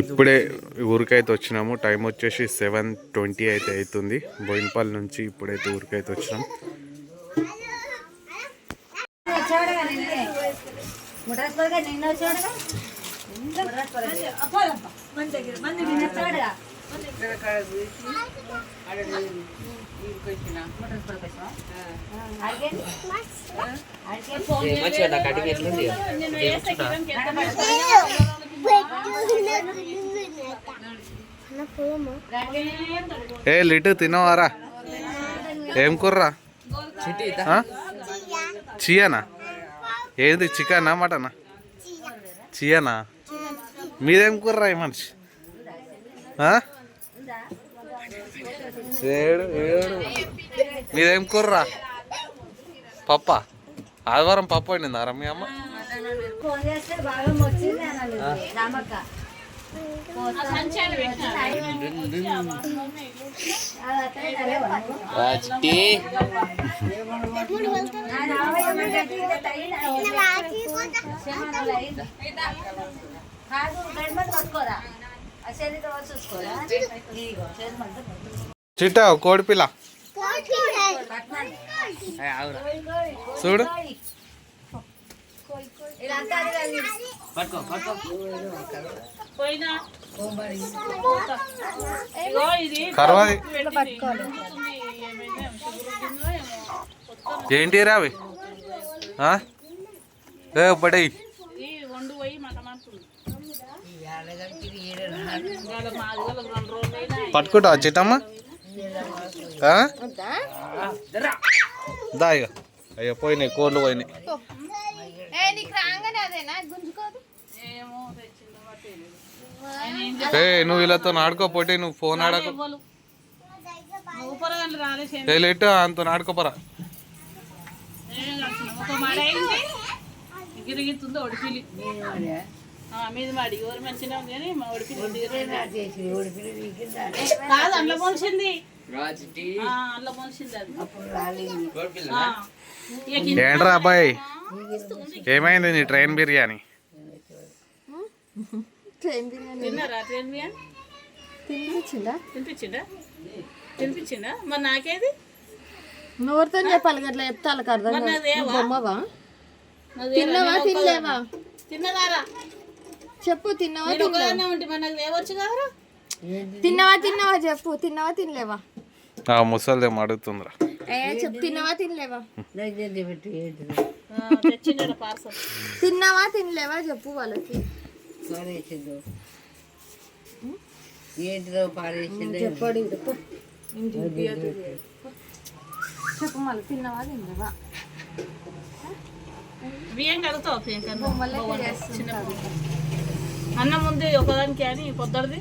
ఇప్పుడే ఊరికైతే వచ్చినాము. టైం వచ్చేసి సెవెన్ ట్వంటీ అయితే అవుతుంది. బోయినపల్లి నుంచి ఇప్పుడైతే ఊరికైతే వచ్చినాం. మంచిగా కటింగ్ ఎట్లుంది? ఏ లిటు తినవారా? ఏం కుర్రా? చియానా చియనా? ఏది చికెనా మటనా? చియనా? మీదేం కుర్రా ఈ మనిషి? ఏడు ఏడు. మీదేం కుర్రా? పప్ప? ఆదివారం పప్పు వండిందారా మీ అమ్మ? ఫోన్ చేస్తే బాగా వచ్చింది రామక్క? చిట్టి. కోడిపిల్ల. చూడు. పట్టుకో పట్టుకో. కరవాది ఏంటి రావి? ఆ? ఏ పడే పట్టుకుంటా చిట్టమ్మ? ఆ? దా ఇక అయ్యో పోయినాయి కోళ్ళు పోయినాయి. ఏ నువ్వు వీళ్ళతో ఆడుకోపోతే నువ్వు ఫోన్ ఆడకు. లేట్ అంత ఆడుకోపరా ఒక మాడ అయింది. గిరిగిస్తుంది ఒడిపిలి. మీది మాడి. ఎవరు మంచిగా ఉంది కానీ మా ఒడిపిలి కాదు అందులో మొలిసింది రా చిట్టి ఆ, అందులో మొలిసింది అది. కోడిపిల్ల ఆ. ఇక కింద ఏంట్రా అబ్బాయి ఏమైంది నీ ట్రైన్ బిర్యానీ? తిన్నారా ట్రైన్ తినిపించిందా? తినిపించిండా మరి నాకేది? నోరుతో చెప్పాలి గట్లా చెప్తే వాళ్ళకి అర్థం బొమ్మవా? తిన్నావా తినలేవా? తిన్నదారా? చెప్పు తిన్నావా తిన్నావా తిన్నావా చెప్పు తిన్నావా తినలేవా? ఆ ముసలిదేం అడుగుతుందిరా. ఏ చెప్పు తిన్నావా తినలేవా? తెచ్చిండ పార్సల్. తిన్నావా తినలేవా చెప్పు వాళ్ళకి. చెప్పాడు ఈడు, పో. ఇంటికి బియ్యం పో. చెప్పు మళ్ళీ తిన్నావా తినలేవా? బియ్యం కడుగుతావు ప్రియాంక అన్నం ఉంది ఒకదానికి అని పొద్దుడిది.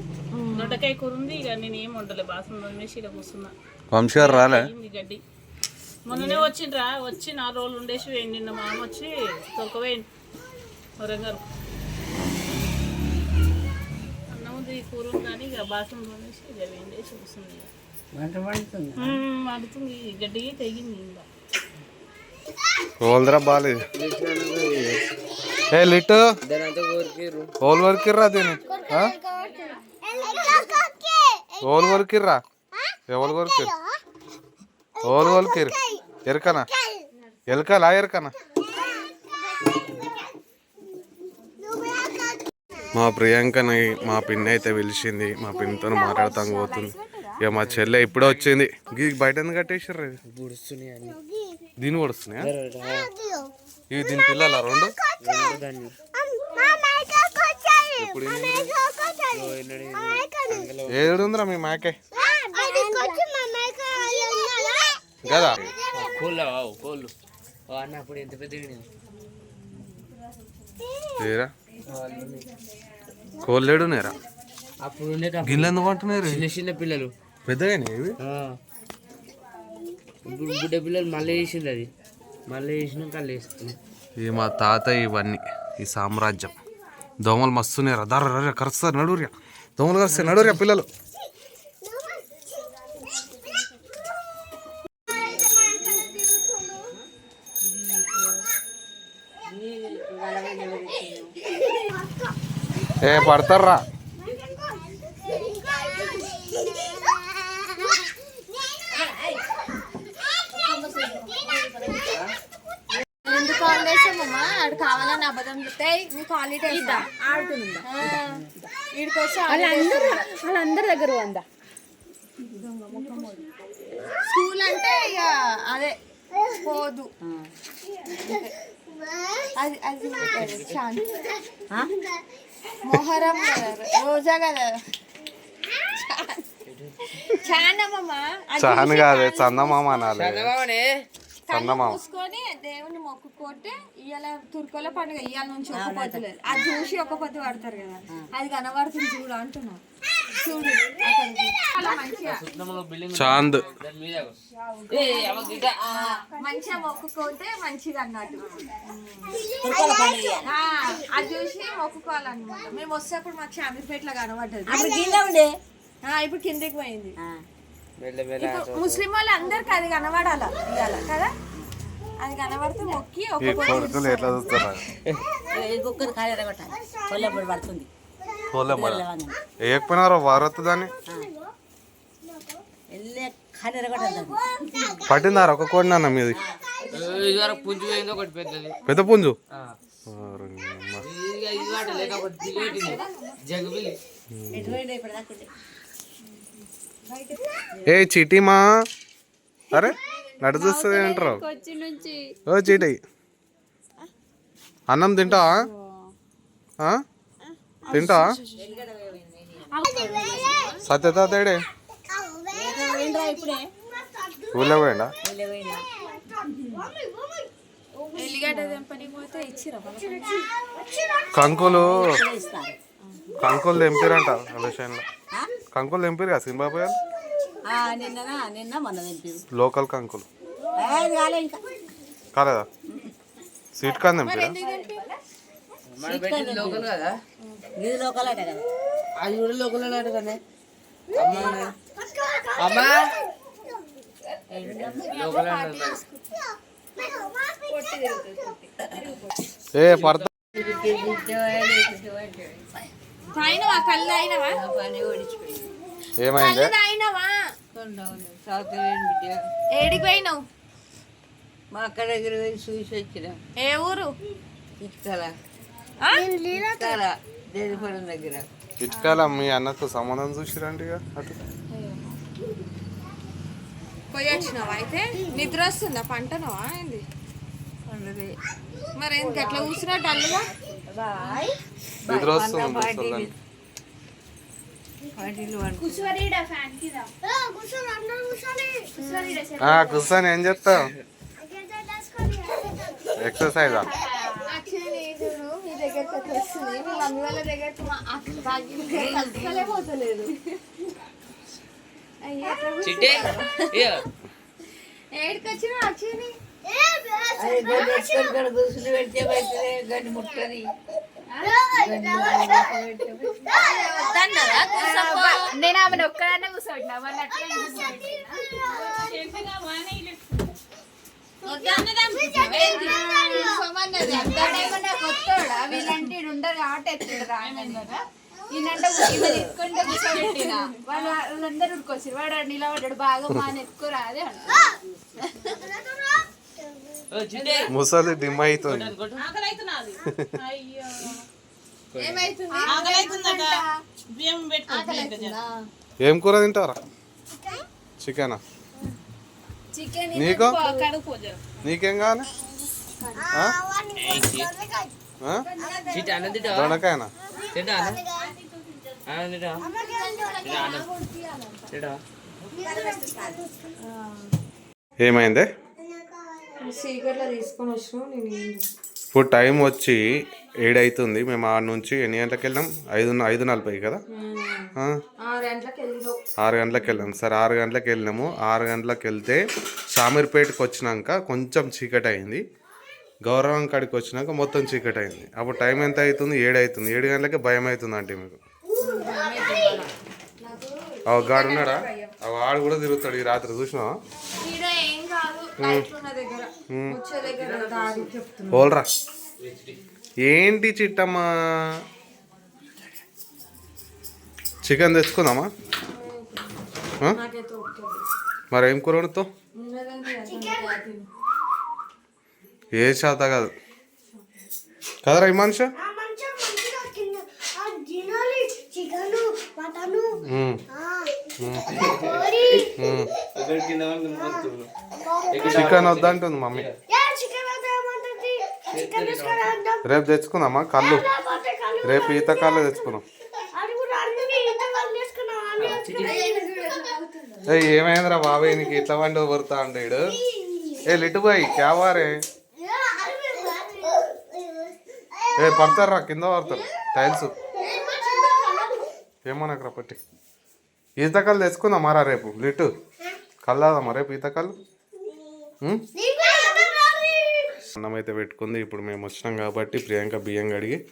దొడ్డకాయ కూర ఉంది ఇక నేను ఏం వండలే బాసం ఇక్కడ కూర్చున్నా. వంశీగారు రాలే? గడ్డి. మొన్ననే వచ్చిండ్రా వచ్చి నాలుగు రోజులు ఉండేసి వేయండి నిన్న మా అమ్మ వచ్చి తొలకవేయండి వరంగల్. అన్నం ఉంది కూర కానీ ఇక బాసం వదిలేసి ఇక వేయండేసి మండుతుంది ఈ గడ్డి తెగింది ఇంకా ఓల్దరా బాలేదు ఏ లిట్టు? ఓల్ వరకిర్రా దీని? ఓల్ వరకిర్రా? ఎవరు వరకిర్ ఓల్ వరకిర్ ఎరకనా? ఎలకలా ఎరకనా? మా ప్రియాంకని మా పిన్ని అయితే పిలిచింది. మా పిన్నితో మాట్లాడతాం పోతుంది. ఇక మా చెల్లె ఇప్పుడే వచ్చింది. గీ బయట ఎందుకు కట్టేసారు దీని పడుస్తున్నాయా ఇవి దీని పిల్లల రెండు? ఇప్పుడు ఏడుందిరా మీ మేకే? కదా? కోళ్ళు కోళ్ళు. ఓ అన్న అప్పుడు ఎంత పెద్దగా ఏరా కోళ్ళేడు నేరా అప్పుడు ఉండేటప్పుడు గిన్నె ఎందుకు అంటున్నారు చిన్న చిన్న పిల్లలు. పెద్దగా ఇవి? ఆ. ఇప్పుడు బుడ్డ పిల్లలు మళ్ళీ వేసింది అది. మళ్ళీ వేసినాక వాళ్ళు వేస్తుంది ఇది మా తాత ఇవన్నీ ఈ సామ్రాజ్యం. దోమలు మస్తున్నాయి దర్ర కరుస్తారు నడుర్యా దోమలు కరుస్తాయి నడుర్యా పిల్లలు. ఏ పడతారా ఎందుకు కాల్ చేసామమ్మా ఆడు కావాలని అబద్ధం చెప్తే నీ క్వాలిటీ ఆడుతుందా వీడికి వచ్చి వాళ్ళందరూ వాళ్ళందరి దగ్గర ఉందా స్కూల్ అంటే ఇక అదే పోదు అది అది శాంతి మొహరం రోజా కదా చానమ్మా చాన్ కాదే చందమామ అనాలి. చందమామ చూసుకొని దేవుని మొక్కుకుంటే ఇవాళ తుర్కోల పండుగ ఇవాళ నుంచి ఒక పొద్దు లేదు అది చూసి ఒక పొద్దు పడతారు కదా. అది కనబడుతుంది చూడు అంటున్నా చూడు చాంద్. మంచిగా మొక్కుకుంటే మంచిది అన్నట్టు. ఆ, అది చూసి మొక్కుకోవాలన్నమాట. మేము వచ్చేప్పుడు మాకు షామీర్పేటలో కనబడ్డది. అప్పుడు కింద ఉండే. ఆ, ఇప్పుడు కిందికి పోయింది. ముస్లిం వాళ్ళు అందరికి అది కనబడాల ఇవాళ కదా? అది కనబడితే మొక్కి కొడుకులు ఎట్లా చూస్తారా? ఇంకొకరు ఖాళీ ఎరగొట్టాలి. కొల్లప్పుడు పడుతుంది. ఏకపోయినారో వారొత్తు దాన్ని? వెళ్ళే ఖాళీ ఎరగొట్టాలి పట్టిందారా ఒక కోడి నాన్న మీది? పెద్ద పుంజు? జగబిలి ఎటు పోయిండే ఇప్పుడు దాకుంటే ఏ చీటీమా? అరే నడు చూస్తుంది ఏంటారు? ఓ చీటీ. అన్నం తింటావా? ఆ? తింటావా? సత్యత తేడే. ఊళ్ళో పోయిండా? పోతే ఇచ్చిరా? కంకులు కంకులు తెంపిరంట ఎలక్షన్లో కంకులు తెంపిరు కదా సినిమా పోయారు తెంపారు లోకల్ కంకులు. కాలేదా? సీట్ కాని తెంపిరా కదా? అట అన్నాడు ఏ పడతా. తాయినవా కళ్ళు అయినవా? ఏమైంది? కళ్ళు అయినవా? ఏడికి పోయినావు? మా అక్క దగ్గర పోయి చూసి వచ్చిన. ఏ ఊరు? ఇటుకల. ఆ? ఇటుకల దగ్గర. ఇటుకాల మీ అన్నకు సంబంధం చూసిరండి అటు. పోయి వచ్చినావా అయితే? నిద్ర వస్తుందా? పంటనవా? ఏంది? మరి ఏంది అట్లా కూర్చున్నట్టు అల్లుగా నిద్ర వస్తుంది కూర్చొని ఏం చేస్తావు? ఎక్సర్సైజా యాక్చువల్లీ చూడు మీ దగ్గరకు అట్లా వస్తుంది మీ మమ్మీ వాళ్ళ దగ్గరకు మా అక్క భాగ్యం అస్సలే పోతలేదు అయ్యో ఎట్లా కూర్చు- చిట్టే ఇక ఏడికి వచ్చినా యాక్చువల్లీ అది గడ్డి ఎత్తుకొని ఇక్కడ కూర్చుని పెడితే గడ్డి ముట్టని నేను ఆమెను ఒక్కదాన్నే కూర్చోబెట్టినా? వాళ్ళు అట్లా కొత్తోడా వీళ్ళంటే ఉండరు కాబట్టి ఎత్తుడు రాయమన్నారా ఈయనంటే ఎత్తుకుంటే కూర్చోబెట్టిన? వాళ్ళు వాళ్ళందరూ ఉరుకొచ్చారు వాడు నిలబడ్డాడు. బాగా మాన ఎత్తుకోరా అదే ఓ చిట్టే ముసలి డిమ్ అవుతుంది ఏం కూర తింటారా? చికెనా? చికెన్ నీకు? నీకేం కావాలి? దొండకాయనా? ఏమైంది చీకట్లో తీసుకొని వచ్చినావు నేను ఇప్పుడు టైం వచ్చి ఏడైతుంది మేము ఆడ నుంచి ఎన్ని గంటలకు వెళ్ళాం? ఐదు ఐదు నలభై కదా? ఆరు గంటలకు ఆరు వెళ్ళాం. సరే ఆరు గంటలకు వెళ్ళినాము. ఆరు గంటలకు వెళ్తే షామీర్పేటకి వచ్చినాక కొంచెం చీకటి అయింది గౌరవం కాడికి వచ్చినాక మొత్తం చీకటి అయింది అప్పుడు టైం ఎంత అవుతుంది? ఏడు అవుతుంది ఏడు గంటలకి భయం అవుతుంది అంటే మీకు. ఆ గాడు ఉన్నాడా? ఆ వాడు కూడా తిరుగుతాడు ఈ రాత్రి చూసినావా? పోల్రా ఏంటి చిట్టమ్మా? చికెన్ తెచ్చుకుందామా? మరి ఏం కూర వండుతావు? ఏ శాత కాదు. కదరా జినోలి చికెను చికెన్ వద్దంటుంది మమ్మీ. రేపు తెచ్చుకుందామా? కళ్ళు. రేపు ఈత కళ్ళు ఏ ఏమైందిరా బాబాయ్? నీకు ఇట్లా వండి వరుతా అంటాడు ఏ లిట్టు బాయ్ క్యావారే ఏ పడతారా కింద పడతారు టైల్స్. ఏమనకరా పట్టి. ఈత కళ్ళు తెచ్చుకుందాం మరా రేపు లిట్టు. రేపు ఈత కళ్ళు ఉం? అన్నం అయితే పెట్టుకుంది. ఇప్పుడు మేము వచ్చినాం కాబట్టి ప్రియాంక బియ్యం కడిగి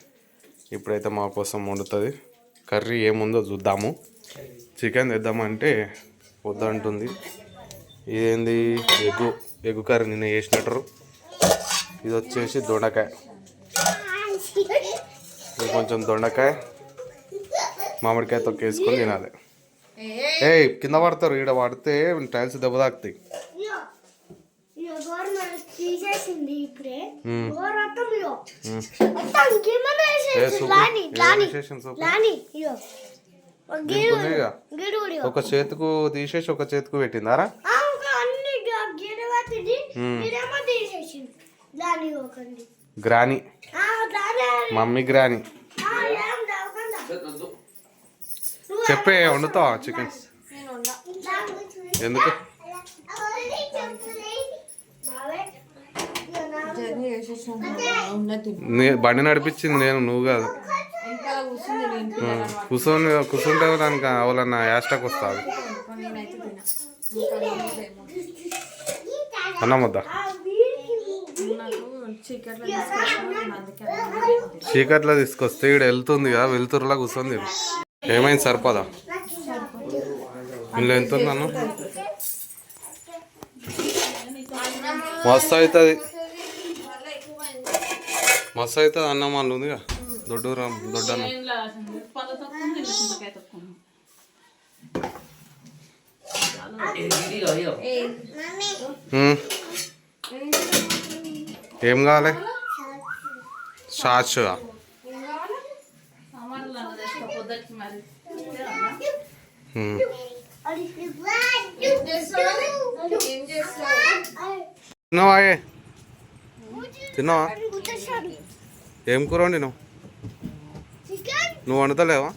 ఇప్పుడైతే మా కోసం వండుతుంది. కర్రీ ఏముందో చూద్దాము. చికెన్ తెద్దామంటే వద్దంటుంది. ఇదేంది? ఎగ్గు. ఎగ్గు కర్రీ నిన్న చేసినట్టు. ఇది వచ్చేసి దొండకాయ. ఇది కొంచెం దొండకాయ. మామిడికాయ తొక్కేసుకొని తినాలి. ఏయ్ కింద పడతారు ఈడ పడితే టైల్స్ దెబ్బ తాకుతాయి. ఒక చేతుకు తీసేసి ఒక చేతుకు పెట్టిందారా? ఆ, ఒక అన్ని గ- గిడు పట్టింది మ్మ్. గిడేమో తీసేసింది లాని ఒకండి గ్రాని ఆ, లాని మమ్మీ గ్రాని ఆ, ఏం దవకండా. వద్దు. చెప్పే వండుతావా చికెన్. ఎందుకు? బండి నడిపించింది నేను నువ్వు కాదు. కూర్చొని కూర్చుంటే దానికి అవలన్నా యాస్టాక్ వస్తుంది. అన్నం వద్దా? చీకట్లో తీసుకొస్తే ఇక్కడ వెళ్తుంది కదా వెళ్తురులా కూర్చొని. ఏమైంది సరిపోదా? ఇందులో ఎంత ఉన్నాను మస్తు అవుతుంది మస్తు అవుతుంది అన్నం వాళ్ళు ఉందిగా. దొడ్డు రామ్ దొడ్డు అన్నం ఏం కావాలి? పళ్ళ పొద్దుకి మరి తిన్నావా ఏ? తిన్నావా గుర్తొచ్చాడు. ఏం కూర వండి నువ్వు చికెన్ నువ్వు వండుతలేవా.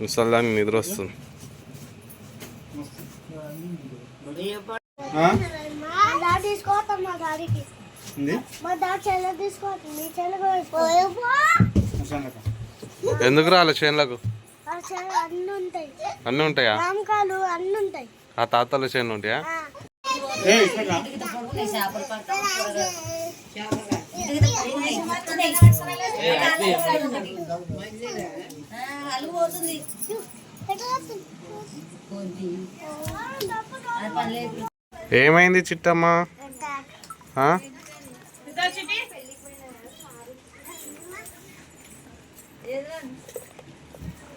ముసల్దాన్ని నిద్ర వస్తుంది మా డాడీ తీసుకోవద్దాం మా డాడీకి మా డాడీ చెల్లె తీసుకోవద్దు మీ చెల్లె కూడా తీసుకోవద్దు. ఎందుకు రాలే చేనులకు? అన్ని ఉంటాయి. అన్నీ ఉంటాయా? రామకాలు అన్ని ఉంటాయి. ఆ తాతల చేనులు ఉంటాయా? అల్లు పోతుంది. ఏమైంది చిట్టమ్మ? ఆ?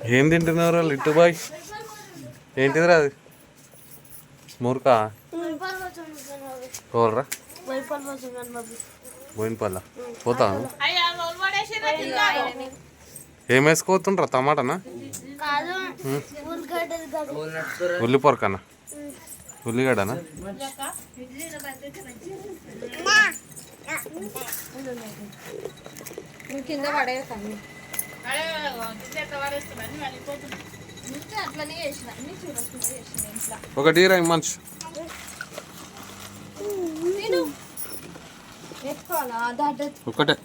ఏం తింటున్నారు లిట్టు బాయ్ ఏంటిదిరా అది? పోతున్నాడు కోర్రా బాబు. బోయినపల్ల పోతాను అయ్యా రోల్ పడేసిరా తిన్నాను ఏం వేసుకోతుండ్రా టమాటానా. ఉల్లి పొరకనా ఇంట్లో ఒకటి రా దాట ఒకటే.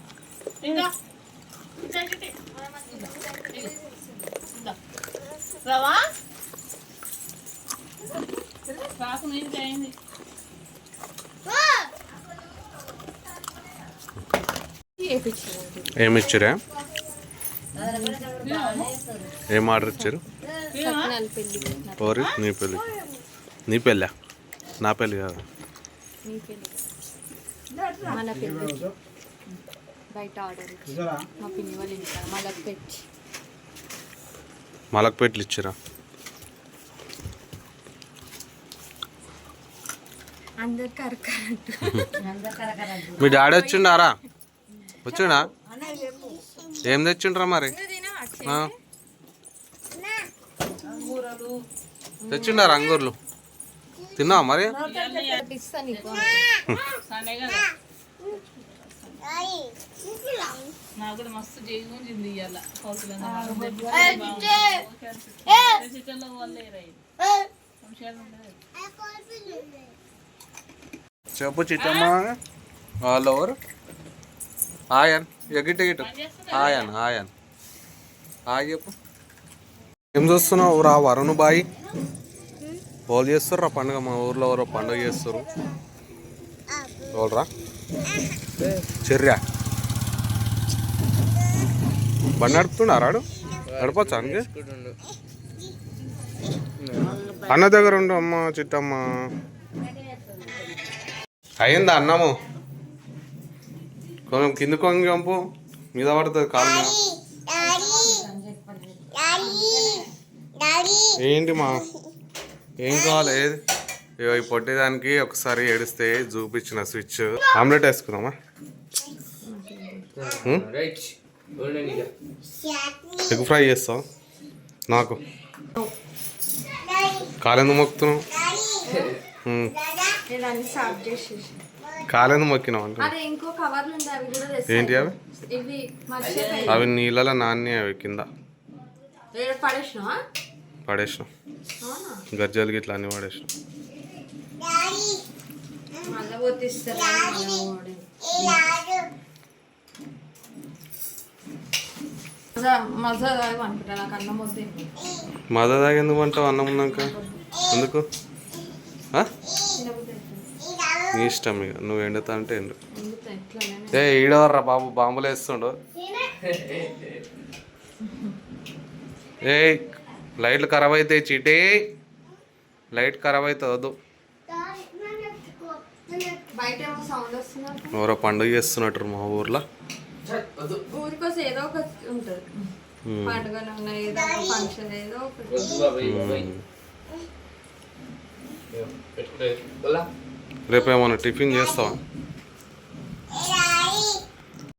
రవా? రాకు అయింది. ఏమి. ఇచ్చారా ఏం ఆర్డర్ ఇచ్చారు? ఓరి నీ పెళ్ళి. నీ పెళ్ళా? నా పెళ్ళి కాదు. మన పెళ్ళి. బయట ఆర్డర్ మా పిన్ని వాళ్ళు ఇచ్చిరా? అందరు కరకరంట అందరు కరకరంటు మీ డాడీ వచ్చిండారా? వచ్చిండా? ఏం తెచ్చిండ్రా మరి. తెచ్చిండారా అంగూర్లు? తిన్నావా మరి? ఇస్తా నీకు. నాకు కూడా మస్తు ఇవాళ చికెన్లో చెప్పు చిట్టమ్మా ఆల్ ఓవర్ ఆయన్. గిట్ట గిట్టు. ఆయన్ ఆయన్. హాయ్ చెప్పు. ఏం చూస్తున్నావు రా వరుణ్ బాయ్? వాళ్ళు చేస్తారు పండుగ మా ఊర్లో ఎవరో పండుగ చేస్తారు ఎవరురా చెర్రా. బండి నడుపుతున్నారాడు నడపచ్చా అంకే అన్న దగ్గర ఉండు అమ్మ చిట్టమ్మ అయిందా అన్నము? కొంచెం కింద కొంగి పంపు మీద పడుతుంది కాలు ఏంటి మా? ఏం కావాలి? ఈ పొట్టేదానికి ఒకసారి ఏడిస్తే చూపించిన స్విచ్. ఆమ్లెట్ వేసుకుందామా? రైట్. ఎగ్ ఫ్రై చేస్తాం నాకు. కాలెందుకు మొక్కుతున్నావు? కాలెందుకు మొక్కినావు అంటే. ఏంటి అవి? అవి నీళ్ళలో నాన్నే అవి కింద. పడేసినాం. గజ్జలు గిట్ల అన్ని పడేసినాం. మజా అనుకుంటా నాకు అన్నం ఎందుకు అంటావు అన్నం ఉన్నాక ఎందుకు? నీ ఇష్టం ఇక నువ్వు ఎండుతా అంటే ఎండు. ఏ ఈడవర్రా బాబు బాంబులు వేస్తుండు. ఏ లైట్లు ఖరాబ్ అవుతాయి చీటీ. లైట్ ఖరాబ్ అవుతుంది వద్దు. ఎవరో పండుగ చేస్తున్నట్టు మా ఊర్లో. ఊరికోసం ఏదో ఒక ఉంటుంది పండుగలు ఏదో ఒక ఫంక్షన్ ఏదో ఒకటి రేపు ఏమన్నా టిఫిన్ చేస్తావా?